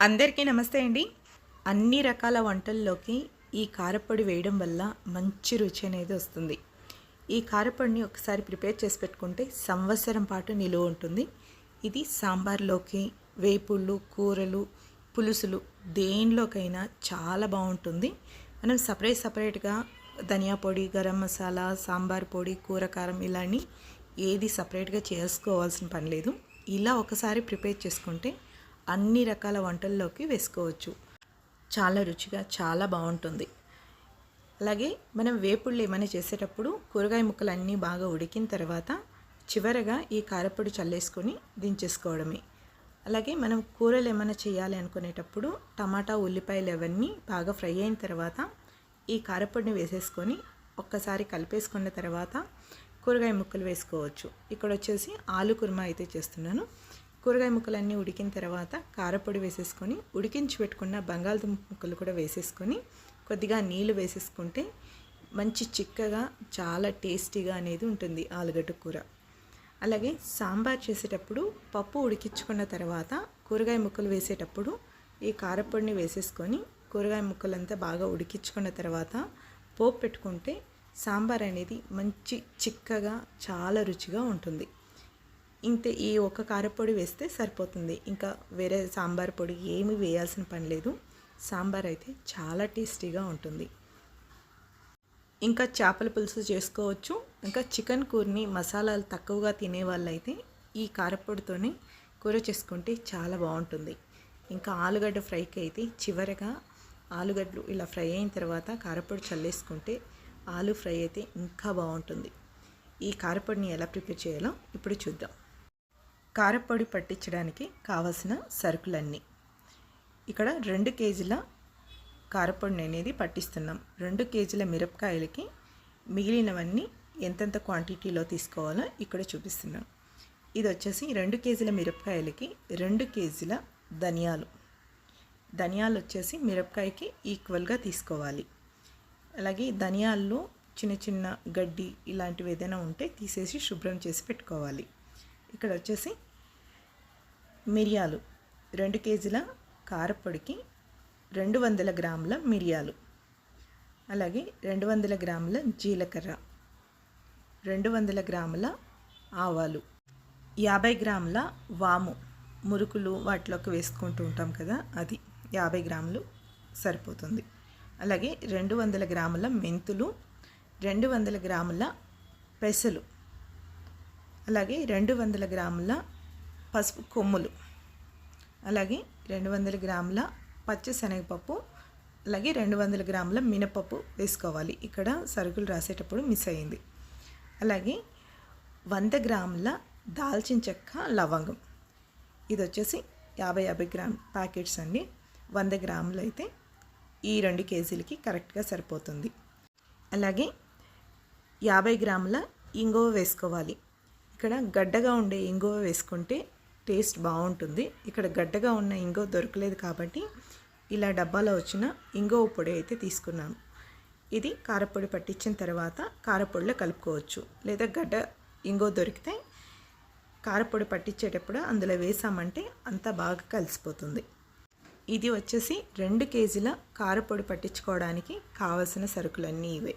అందరికీ నమస్తే అండి. అన్ని రకాల వంటల్లోకి ఈ కారపొడి వేయడం వల్ల మంచి రుచి అనేది వస్తుంది. ఈ కారపొడిని ఒకసారి ప్రిపేర్ చేసి పెట్టుకుంటే సంవత్సరం పాటు నిలువ ఉంటుంది. ఇది సాంబార్లోకి వేపుళ్ళు కూరలు పులుసులు దేనిలోకైనా చాలా బాగుంటుంది. మనం సపరేట్ సపరేట్గా ధనియా పొడి గరం మసాలా సాంబార్ పొడి కూర కారం ఇలాని ఏది సపరేట్గా చేసుకోవాల్సిన పని లేదు. ఇలా ఒకసారి ప్రిపేర్ చేసుకుంటే అన్ని రకాల వంటల్లోకి వేసుకోవచ్చు. చాలా రుచిగా చాలా బాగుంటుంది. అలాగే మనం వేపుళ్ళు ఏమైనా చేసేటప్పుడు కూరగాయ ముక్కలు అన్నీ బాగా ఉడికిన తర్వాత చివరగా ఈ కారపొడి చల్లేసుకొని దించేసుకోవడమే. అలాగే మనం కూరలు ఏమైనా చేయాలి అనుకునేటప్పుడు టమాటా ఉల్లిపాయలు అవన్నీ బాగా ఫ్రై అయిన తర్వాత ఈ కారపొడిని వేసేసుకొని ఒక్కసారి కలిపేసుకున్న తర్వాత కూరగాయ ముక్కలు వేసుకోవచ్చు. ఇక్కడ వచ్చేసి ఆలు కుర్మా అయితే చేస్తున్నాను. కూరగాయ ముక్కలన్నీ ఉడికిన తర్వాత కారపొడి వేసేసుకొని ఉడికించి పెట్టుకున్న బంగాళదుంప ముక్కలు కూడా వేసేసుకొని కొద్దిగా నీళ్ళు వేసేసుకుంటే మంచి చిక్కగా చాలా టేస్టీగా అనేది ఉంటుంది ఆలుగడ్డ కూర. అలాగే సాంబార్ చేసేటప్పుడు పప్పు ఉడికించుకున్న తర్వాత కూరగాయ ముక్కలు వేసేటప్పుడు ఈ కారపొడిని వేసేసుకొని కూరగాయ ముక్కలంతా బాగా ఉడికించుకున్న తర్వాత పోపు పెట్టుకుంటే సాంబార్ అనేది మంచి చిక్కగా చాలా రుచిగా ఉంటుంది. ఇంతే ఈ ఒక్క కారపొడి వేస్తే సరిపోతుంది. ఇంకా వేరే సాంబార్ పొడి ఏమి వేయాల్సిన పని లేదు. సాంబార్ అయితే చాలా టేస్టీగా ఉంటుంది. ఇంకా చేపల పులుసు చేసుకోవచ్చు. ఇంకా చికెన్ కూరని మసాలాలు తక్కువగా తినే వాళ్ళైతే ఈ కారపొడితోనే కూర చేసుకుంటే చాలా బాగుంటుంది. ఇంకా ఆలుగడ్డ ఫ్రైకి అయితే చివరగా ఆలుగడ్డలు ఇలా ఫ్రై అయిన తర్వాత కారపొడి చల్లేసుకుంటే ఆలు ఫ్రై అయితే ఇంకా బాగుంటుంది. ఈ కారపొడిని ఎలా ప్రిపేర్ చేయాలో ఇప్పుడు చూద్దాం. కారపొడి పట్టించడానికి కావలసిన సరుకులన్నీ. ఇక్కడ రెండు కేజీల కారపొడిని అనేది పట్టిస్తున్నాం. రెండు కేజీల మిరపకాయలకి మిగిలినవన్నీ ఎంతెంత క్వాంటిటీలో తీసుకోవాలో ఇక్కడ చూపిస్తున్నాం. ఇది వచ్చేసి రెండు కేజీల మిరపకాయలకి రెండు కేజీల ధనియాలు. ధనియాలు వచ్చేసి మిరపకాయకి ఈక్వల్గా తీసుకోవాలి. అలాగే ధనియాల్లో చిన్న చిన్న గడ్డి ఇలాంటివి ఏదైనా ఉంటే తీసేసి శుభ్రం చేసి పెట్టుకోవాలి. ఇక్కడ వచ్చేసి మిరియాలు. రెండు కేజీల కారపొడికి రెండు వందల గ్రాముల మిరియాలు. అలాగే రెండు వందల గ్రాముల జీలకర్ర. రెండు వందల గ్రాముల ఆవాలు. యాభై గ్రాముల వాము మురుకులు వాటిలోకి వేసుకుంటూ ఉంటాం కదా అది యాభై గ్రాములు సరిపోతుంది. అలాగే రెండు వందల గ్రాముల మెంతులు రెండు వందల గ్రాముల పెసలు. అలాగే రెండు వందల గ్రాముల పసుపు కొమ్ములు. అలాగే రెండు వందల గ్రాముల పచ్చి శనగపప్పు అలాగే రెండు వందల గ్రాముల మినపప్పు వేసుకోవాలి. ఇక్కడ సరుకులు రాసేటప్పుడు మిస్ అయింది అలాగే వంద గ్రాముల దాల్చిన చెక్క లవంగం. ఇది వచ్చేసి యాభై యాభై గ్రామ్ ప్యాకెట్స్ అండి. వంద గ్రాములు అయితే ఈ రెండు కేజీలకి కరెక్ట్గా సరిపోతుంది. అలాగే యాభై గ్రాముల ఇంగువ వేసుకోవాలి. ఇక్కడ గడ్డగా ఉండే ఇంగువ వేసుకుంటే టేస్ట్ బాగుంటుంది. ఇక్కడ గడ్డగా ఉన్న ఇంగో దొరకలేదు కాబట్టి ఇలా డబ్బాలో వచ్చిన ఇంగో పొడి అయితే తీసుకున్నాను. ఇది కారపొడి పట్టించిన తర్వాత కారపొడిలో కలుపుకోవచ్చు. లేదా గడ్డ ఇంగో దొరికితే కారపొడి పట్టించేటప్పుడు అందులో వేసామంటే అంతా బాగా కలిసిపోతుంది. ఇది వచ్చేసి రెండు కేజీల కారపొడి పట్టించుకోవడానికి కావలసిన సరుకులన్నీ ఇవే.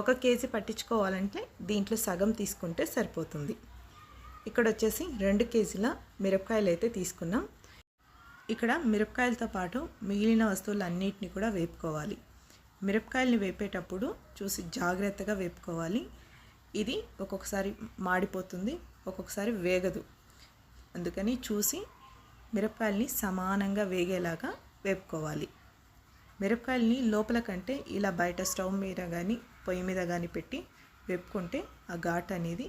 ఒక కేజీ పట్టించుకోవాలంటే దీంట్లో సగం తీసుకుంటే సరిపోతుంది. ఇక్కడ వచ్చేసి రెండు కేజీల మిరపకాయలు అయితే తీసుకున్నాం. ఇక్కడ మిరపకాయలతో పాటు మిగిలిన వస్తువులన్నిటిని కూడా వేపుకోవాలి. మిరపకాయలని వేపేటప్పుడు చూసి జాగ్రత్తగా వేపుకోవాలి. ఇది ఒక్కొక్కసారి మాడిపోతుంది ఒక్కొక్కసారి వేగదు. అందుకని చూసి మిరపకాయల్ని సమానంగా వేగేలాగా వేపుకోవాలి. మిరపకాయల్ని లోపల కంటే ఇలా బయట స్టవ్ మీద కానీ పొయ్యి మీద కానీ పెట్టి వేపుకుంటే ఆ ఘాట్ అనేది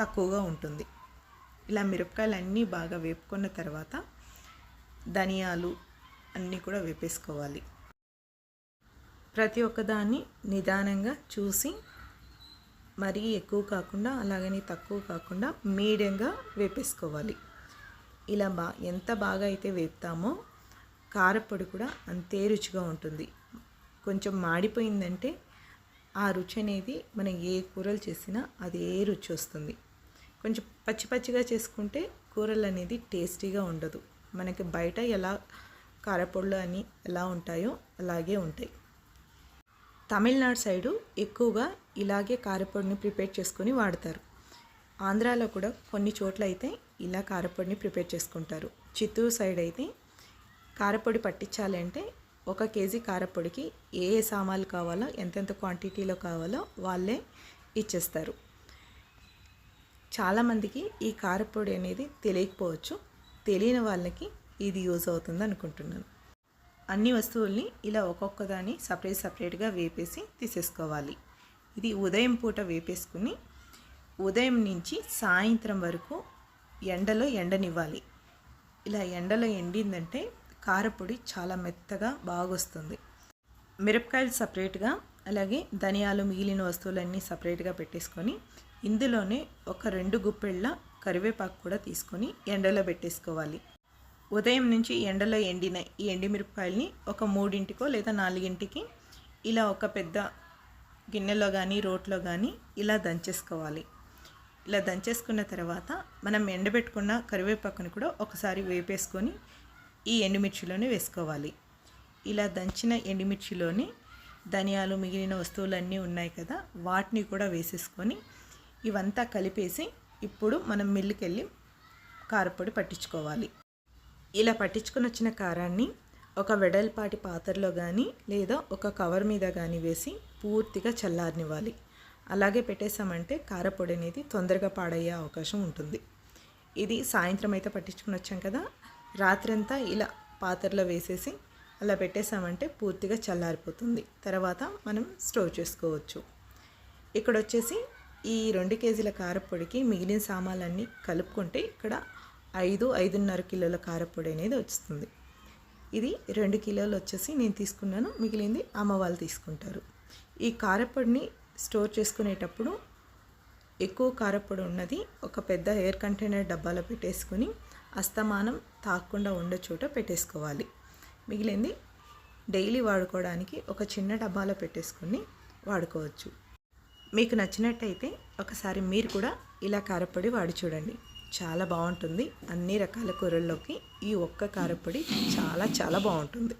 తక్కువగా ఉంటుంది. ఇలా మిరపకాయలు అన్నీ బాగా వేపుకున్న తర్వాత ధనియాలు అన్నీ కూడా వేపేసుకోవాలి. ప్రతి ఒక్కదాన్ని నిదానంగా చూసి మరీ ఎక్కువ కాకుండా అలాగని తక్కువ కాకుండా మీడియంగా వేపేసుకోవాలి. ఇలా బా ఎంత బాగా అయితే వేపుతామో కారపొడి కూడా అంతే రుచిగా ఉంటుంది. కొంచెం మాడిపోయిందంటే ఆ రుచి అనేది మనం ఏ కూరలు చేసినా అదే రుచి వస్తుంది. కొంచెం పచ్చి పచ్చిగా చేసుకుంటే కూరలు అనేది టేస్టీగా ఉండదు. మనకి బయట ఎలా కారపొళ్ళు అని ఎలా ఉంటాయో అలాగే ఉంటాయి. తమిళనాడు సైడు ఎక్కువగా ఇలాగే కారపొడిని ప్రిపేర్ చేసుకొని వాడతారు. ఆంధ్రాలో కూడా కొన్ని చోట్ల అయితే ఇలా కారపొడిని ప్రిపేర్ చేసుకుంటారు. చిత్తూరు సైడ్ అయితే కారపొడి పట్టించాలి అంటే ఒక కేజీ కారపొడికి ఏ ఏ సామాన్లు కావాలో ఎంతెంత క్వాంటిటీలో కావాలో వాళ్ళే ఇచ్చేస్తారు. చాలామందికి ఈ కారపొడి అనేది తెలియకపోవచ్చు. తెలియని వాళ్ళకి ఇది యూజ్ అవుతుంది అనుకుంటున్నాను. అన్ని వస్తువుల్ని ఇలా ఒక్కొక్క దాన్ని సపరేట్ సపరేట్గా వేపేసి తీసేసుకోవాలి. ఇది ఉదయం పూట వేపేసుకుని ఉదయం నుంచి సాయంత్రం వరకు ఎండలో ఎండనివ్వాలి. ఇలా ఎండలో ఎండిందంటే కారపొడి చాలా మెత్తగా బాగొస్తుంది. మిరపకాయలు సపరేట్గా అలాగే ధనియాలు మిగిలిన వస్తువులన్నీ సపరేట్గా పెట్టేసుకొని ఇందులోనే ఒక రెండు గుప్పెళ్ళ కరివేపాకు కూడా తీసుకొని ఎండలో పెట్టేసుకోవాలి. ఉదయం నుంచి ఎండలో ఎండిన ఈ ఎండిమిరపకాయల్ని ఒక మూడింటికో లేదా నాలుగింటికి ఇలా ఒక పెద్ద గిన్నెలో కానీ రోట్లో కానీ ఇలా దంచేసుకోవాలి. ఇలా దంచేసుకున్న తర్వాత మనం ఎండబెట్టుకున్న కరివేపాకుని కూడా ఒకసారి వేపేసుకొని ఈ ఎండుమిర్చిలోనే వేసుకోవాలి. ఇలా దంచిన ఎండుమిర్చిలోని ధనియాలు మిగిలిన వస్తువులన్నీ ఉన్నాయి కదా వాటిని కూడా వేసేసుకొని ఇవంతా కలిపేసి ఇప్పుడు మనం మిల్లుకెళ్ళి కారపొడి పట్టించుకోవాలి. ఇలా పట్టించుకుని వచ్చిన కారాన్ని ఒక వెడల్పాటి పాత్రలో కానీ లేదా ఒక కవర్ మీద కానీ వేసి పూర్తిగా చల్లారనివ్వాలి. అలాగే పెట్టేసామంటే కారపొడి అనేది తొందరగా పాడయ్యే అవకాశం ఉంటుంది. ఇది సాయంత్రం అయితే పట్టించుకుని వచ్చాం కదా రాత్రంతా ఇలా పాత్రలో వేసేసి అలా పెట్టేసామంటే పూర్తిగా చల్లారిపోతుంది. తర్వాత మనం స్టోర్ చేసుకోవచ్చు. ఇక్కడ వచ్చేసి ఈ రెండు కేజీల కారపొడికి మిగిలిన సామాన్లన్నీ కలుపుకుంటే ఇక్కడ ఐదు ఐదున్నర కిలోల కారపొడి అనేది వస్తుంది ఇది రెండు కిలోలు వచ్చేసి నేను తీసుకున్నాను. మిగిలింది అమ్మ వాళ్ళు తీసుకుంటారు. ఈ కారపొడిని స్టోర్ చేసుకునేటప్పుడు ఎక్కువ కారపొడి ఉన్నది ఒక పెద్ద ఎయిర్ కంటైనర్ డబ్బాలో పెట్టేసుకొని అస్తమానం తాకుండా ఉండే చోట పెట్టేసుకోవాలి. మిగిలింది డైలీ వాడుకోవడానికి ఒక చిన్న డబ్బాలో పెట్టేసుకొని వాడుకోవచ్చు. మీకు నచ్చినట్టయితే ఒకసారి మీరు కూడా ఇలా కారపొడి వాడి చూడండి. చాలా బాగుంటుంది. అన్ని రకాల కూరల్లోకి ఈ ఒక్క కారపొడి చాలా చాలా బాగుంటుంది.